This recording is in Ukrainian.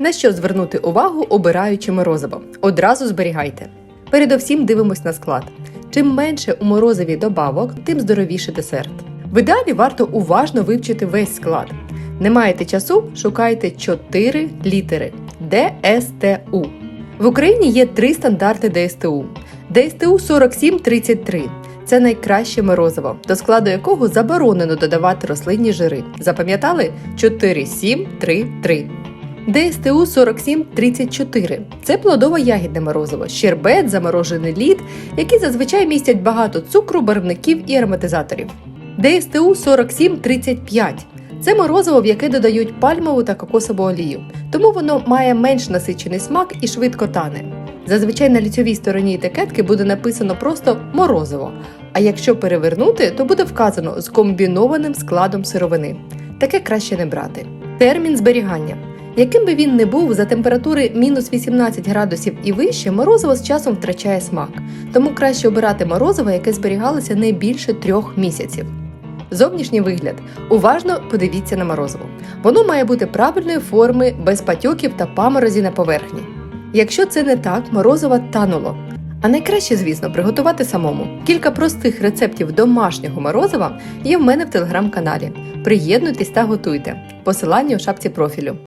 На що звернути увагу, обираючи морозиво? Одразу зберігайте. Передовсім дивимось на склад. Чим менше у морозиві добавок, тим здоровіший десерт. В ідеалі варто уважно вивчити весь склад. Не маєте часу? Шукайте 4 літери ДСТУ. В Україні є три стандарти ДСТУ. ДСТУ 4733 це найкраще морозиво, до складу якого заборонено додавати рослинні жири. Запам'ятали 4733. ДСТУ 4734 це плодово-ягідне морозиво, щербет, заморожений лід, які зазвичай містять багато цукру, барвників і ароматизаторів. ДСТУ 4735 це морозиво, в яке додають пальмову та кокосову олію, тому воно має менш насичений смак і швидко тане. Зазвичай на ліцьовій стороні етикетки буде написано просто морозиво. А якщо перевернути, то буде вказано з комбінованим складом сировини. Таке краще не брати. Термін зберігання. Яким би він не був за температури мінус 18 градусів і вище, морозиво з часом втрачає смак. Тому краще обирати морозиво, яке зберігалося не більше трьох місяців. Зовнішній вигляд. Уважно подивіться на морозиво. Воно має бути правильної форми, без патьоків та паморозі на поверхні. Якщо це не так, морозиво тануло. А найкраще, звісно, приготувати самому. Кілька простих рецептів домашнього морозива є в мене в телеграм-каналі. Приєднуйтесь та готуйте. Посилання у шапці профілю.